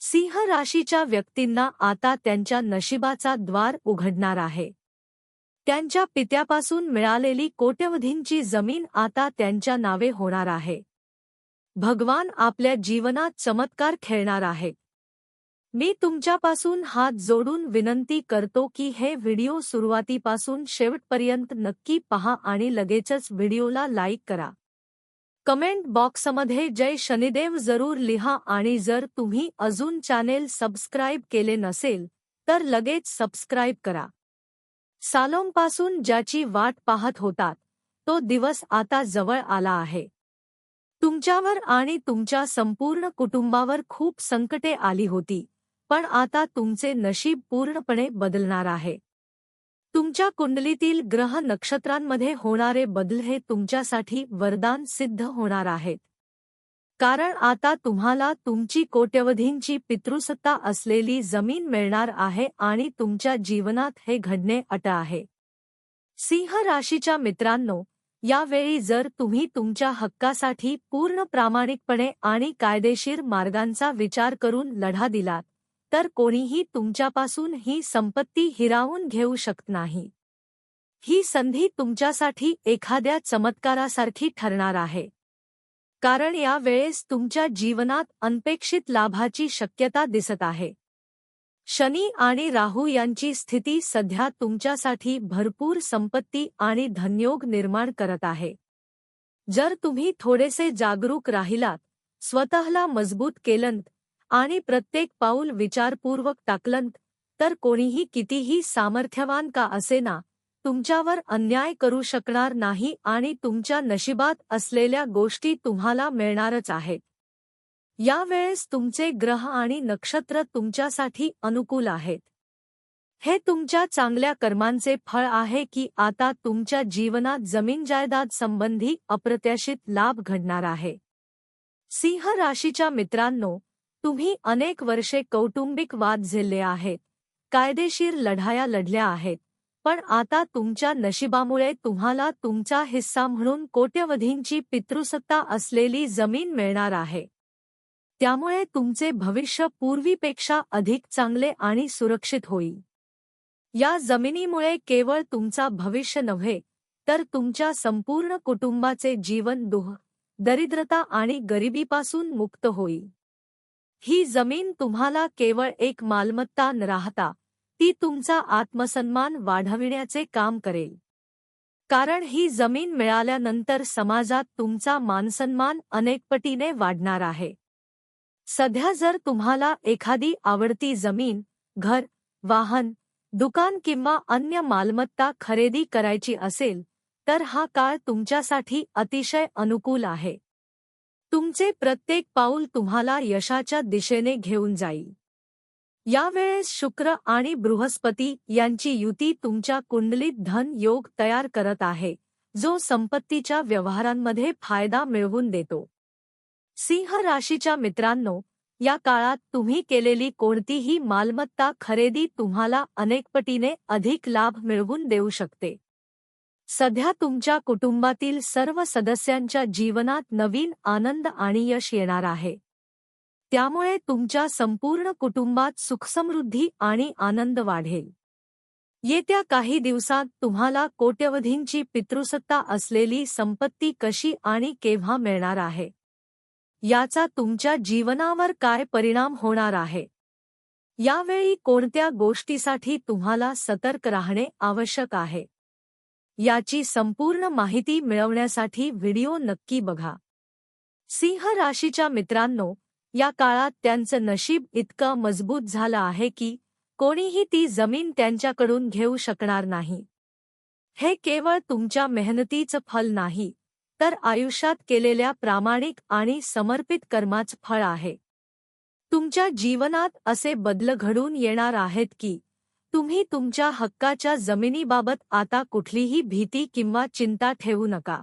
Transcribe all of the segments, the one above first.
सिंह राशीच्या व्यक्तींना आता त्यांच्या नशिबाचा द्वार उघडणार आहे. त्यांच्या पित्यापासून मिळालेली कोट्यवधींची जमीन आता त्यांच्या नावे होणार आहे. भगवान आपल्या जीवनात चमत्कार खेळणार आहे. मी तुमच्यापासून हात जोडून विनंती करतो की हे व्हिडिओ सुरुवातीपासून शेवटपर्यंत नक्की पहा आणि लगेचच व्हिडिओला लाईक करा. कमेंट बॉक्समध्ये जय शनिदेव जरूर लिहा आणि जर तुम्ही अजून चॅनेल सबस्क्राईब केले नसेल तर लगेच सबस्क्राईब करा. सालोंपासून ज्याची वाट पाहत होतात तो दिवस आता जवळ आला आहे. तुमच्यावर आणि तुमच्या संपूर्ण कुटुंबावर खूप संकटे आली होती पण आता तुमचे नशीब पूर्णपणे बदलणार आहे. तुमच्या कुंडलीतील ग्रह नक्षत्रांमध्ये होणारे बदल हे तुमच्यासाठी वरदान सिद्ध होणार आहेत. कारण आता तुम्हाला तुमची कोट्यवधींची पितृसत्ता असलेली जमीन मिळणार आहे आणि तुमच्या जीवनात हे घडणे अट आहे. सिंह राशीच्या मित्रांनो यावेळी जर तुम्ही तुमच्या हक्कासाठी पूर्ण प्रामाणिकपणे आणि कायदेशीर मार्गांचा विचार करून लढा दिलात तर कोणीही तुमच्यापासून ही संपत्ती हिरावून घेऊ शकत नाही. ही संधी तुमच्यासाठी एखाद्या चमत्कारासारखी ठरणार आहे. कारण या वेळेस तुमच्या जीवनात अनपेक्षित लाभाची शक्यता दिसत आहे. शनी आणि राहू यांची स्थिती सध्या तुमच्यासाठी भरपूर संपत्ती आणि धन्योग निर्माण करत आहे. जर तुम्ही थोडेसे जागरूक राहिलात स्वतःला मजबूत केलंत आणि प्रत्येक पाऊल विचारपूर्वक टाकलंत तर कोणीही कितीही सामर्थ्यवान का असेना तुमच्यावर अन्याय करू शकणार नाही आणि तुमच्या नशिबात असलेल्या गोष्टी तुम्हाला मिळणारच आहेत. यावेळेस तुमचे ग्रह आणि नक्षत्र तुमच्यासाठी अनुकूल आहेत. हे तुमच्या चांगल्या कर्मांचे फळ आहे की आता तुमच्या जीवनात जमीन जायदाद संबंधी अप्रत्याशित लाभ घडणार आहे. सिंह राशीच्या मित्रांनो तुम्ही अनेक वर्षे कौटुंबिक वाद झेलले आहेत कायदेशीर लढाया लढल्या आहेत पण आता तुमच्या नशिबामुळे तुम्हाला तुमचा हिस्सा म्हणून कोट्यवधींची पितृसत्ता असलेली जमीन मिळणार आहे. त्यामुळे तुमचे भविष्य पूर्वीपेक्षा अधिक चांगले आणि सुरक्षित होईल. या जमिनीमुळे केवळ तुमचा भविष्य नव्हे तर तुमच्या संपूर्ण कुटुंबाचे जीवन दुह दरिद्रता आणि गरिबीपासून मुक्त होईल. ही जमीन तुम्हाला केवळ एक मालमत्ता न राहता ती तुमचा आत्मसन्मान वाढविण्याचे काम करेल. कारण ही जमीन मिळाल्यानंतर समाजात तुमचा मानसन्मान अनेकपटीने वाढणार आहे. सध्या जर तुम्हाला एखादी आवडती जमीन घर वाहन दुकान किंवा अन्य मालमत्ता खरेदी करायची असेल तर हा काळ तुमच्यासाठी अतिशय अनुकूल आहे. तुमचे प्रत्येक पाऊल तुम्हाला यशाच्या दिशेने घेऊन जाईल. यावेळेस शुक्र आणि बृहस्पती यांची युती तुमच्या कुंडलीत धन योग तयार करत आहे जो संपत्तीच्या व्यवहारांमध्ये फायदा मिळवून देतो. सिंह राशीच्या मित्रांनो या काळात तुम्ही केलेली कोणतीही मालमत्ता खरेदी तुम्हाला अनेकपटीने अधिक लाभ मिळवून देऊ शकते. सध्या तुमच्या कुटुंबातील सर्व सदस्यांच्या जीवनात नवीन आनंद आणि यश येणार आहे. त्यामुळे तुमच्या संपूर्ण कुटुंबात सुखसमृद्धी आणि आनंद वाढेल. येत्या काही दिवसात तुम्हाला कोट्यवधींची पितृसत्ता असलेली संपत्ती कशी आणि केव्हा मिळणार आहे? याचा तुमच्या जीवनावर काय परिणाम होणार आहे? यावेळी कोणत्या गोष्टीसाठी तुम्हाला सतर्क राहणे आवश्यक आहे? याची संपूर्ण माहिती मिळवण्यासाठी व्हिडिओ नक्की बघा. सिंह राशीच्या मित्रांनो या काळात त्यांचं नशीब इतकं मजबूत झालं आहे की कोणीही ती जमीन त्यांच्याकडून घेऊ शकणार नाही. हे केवळ तुमच्या मेहनतीचं फल नाही तर आयुष्यात केलेल्या प्रामाणिक आणि समर्पित कर्माच फळ आहे. तुमच्या जीवनात असे बदल घडून येणार आहेत की तुम्ही तुमच्या हक्काच्या जमिनीबाबत आता कुठलीही भीती किंवा चिंता ठेवू नका.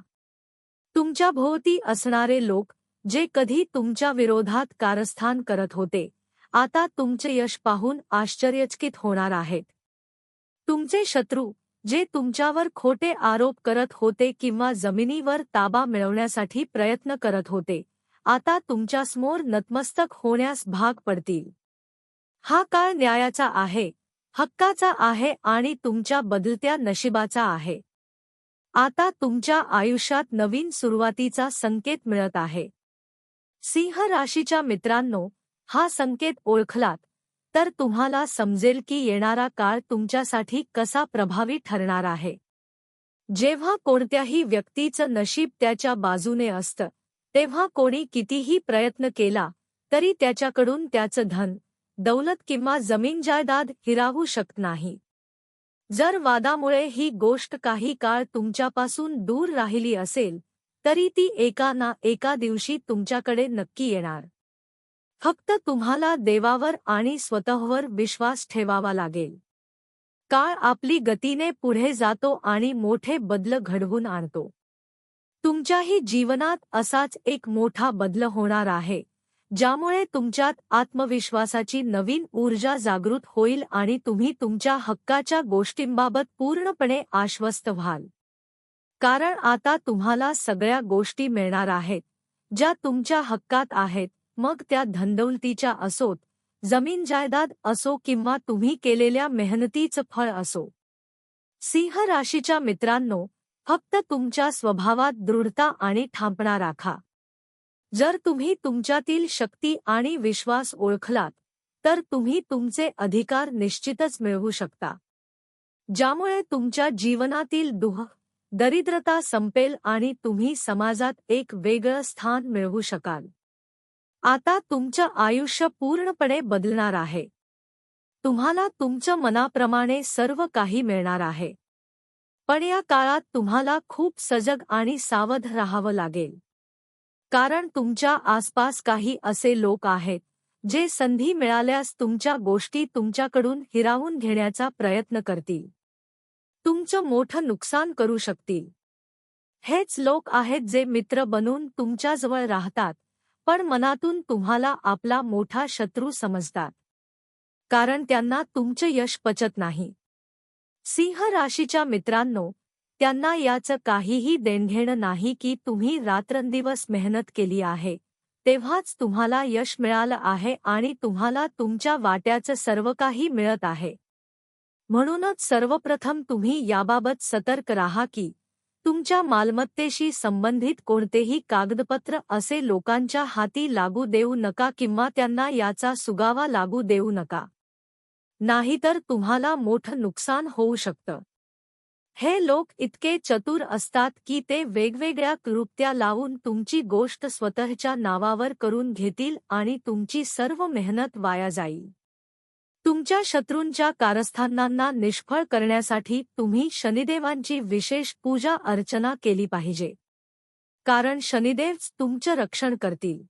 तुमच्या भोवती असणारे लोक जे कधी तुमच्या विरोधात कारस्थान करत होते आता तुमचे यश पाहून आश्चर्यचकित होणार आहेत. तुमचे शत्रू जे तुमच्यावर खोटे आरोप करत होते किंवा जमिनीवर ताबा मिळवण्यासाठी प्रयत्न करत होते आता तुमच्यासमोर नतमस्तक होण्यास भाग पडतील. हा काळ न्यायाचा आहे. हक्काचा आहे आणि तुमच्या बदलत्या नशिबाचा आहे. आता तुमच्या आयुष्यात नवीन सुरुवातीचा संकेत मिळत आहे. सिंह राशीच्या मित्रांनो हा संकेत ओळखलात तर तुम्हाला समजेल की येणारा काळ तुमच्यासाठी कसा प्रभावी ठरणार आहे. जेव्हा कोणत्याही व्यक्तीचं नशीब त्याच्या बाजूने असतं तेव्हा कोणी कितीही प्रयत्न केला तरी त्याच्याकडून त्याचं धन दौलत किंवा जमीन जायदाद हिरावू शकत नाही. जर वादामुळे ही गोष्ट काही काळ तुमच्यापासून दूर राहिली असेल तरी ती एका ना एका दिवशी तुमच्याकडे नक्की येणार. फक्त तुम्हाला देवावर आणि स्वतःवर विश्वास ठेवावा लागेल. काळ आपली गतीने पुढे जातो आणि मोठे बदल घडवून आणतो. तुमच्याही जीवनात असाच एक मोठा बदल होणार आहे. ज्यामुळे तुमच्यात आत्मविश्वासाची नवीन ऊर्जा जागृत होईल आणि तुम्ही तुमच्या हक्काच्या गोष्टींबाबत पूर्णपणे आश्वस्त व्हाल. कारण आता तुम्हाला सगळ्या गोष्टी मिळणार आहेत. ज्या तुमच्या हक्कात आहेत मग त्या धंदौलतीच्या असोत जमीन जायदाद असो किंवा तुम्ही केलेल्या मेहनतीचं फळ असो. सिंह राशीच्या मित्रांनो फक्त तुमच्या स्वभावात दृढता आणि ठामपणा राखा. जर तुम्ही तुमच्यातील शक्ती आणि विश्वास ओळखलात तर तुम्ही तुमचे अधिकार निश्चितच मिळवू शकता. ज्यामुळे तुमच्या जीवनातील दुह दरिद्रता संपेल आणि तुम्ही समाजात एक वेगळं स्थान मिळवू शकाल. आता तुमचं आयुष्य पूर्णपणे बदलणार आहे. तुम्हाला तुमच्या मनाप्रमाणे सर्व काही मिळणार आहे. पण या काळात तुम्हाला खूप सजग आणि सावध राहावं लागेल. कारण तुमच्या आसपास काही असे लोक आहेत जे संधी मिळाल्यास तुमच्या गोष्टी तुमच्याकडून हिरावून घेण्याचा प्रयत्न करतील. तुमचं मोठं नुकसान करू शकतील. हेच लोक आहेत जे मित्र बनून तुमच्याजवळ राहतात पण मनातून तुम्हाला आपला मोठा शत्रू समजतात. कारण त्यांना तुमचं यश पचत नाही. सिंह राशीच्या मित्रांनो त्यांना याचं काहीही देणघेणं नाही की तुम्ही रात्रंदिवस मेहनत केली आहे. तेव्हाच तुम्हाला यश मिळालं आहे आणि तुम्हाला तुमच्या वाट्याचं सर्व काही मिळत आहे. म्हणूनच सर्वप्रथम तुम्ही याबाबत सतर्क राहा की तुमच्या मालमत्तेशी संबंधित कोणतेही कागदपत्र असे लोकांच्या हाती लागू देऊ नका किंवा त्यांना याचा सुगावा लागू देऊ नका. नाहीतर तुम्हाला मोठं नुकसान होऊ शकतं. हे लोक इतके चतुर असतात की ते वेगवेगळ्या कृत्या लावून तुमची गोष्ट स्वतःच्या नावावर करून घेतील आणि तुमची सर्व मेहनत वाया जाईल. तुमच्या शत्रूंच्या कारस्थानांना निष्फळ करण्यासाठी तुम्ही शनिदेवांची विशेष पूजा अर्चना केली पाहिजे. कारण शनिदेवच तुमचं रक्षण करतील.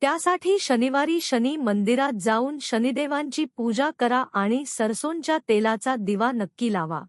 त्यासाठी शनिवारी शनी मंदिरात जाऊन शनिदेवांची पूजा करा आणि सरसोंच्या तेलाचा दिवा नक्की लावा.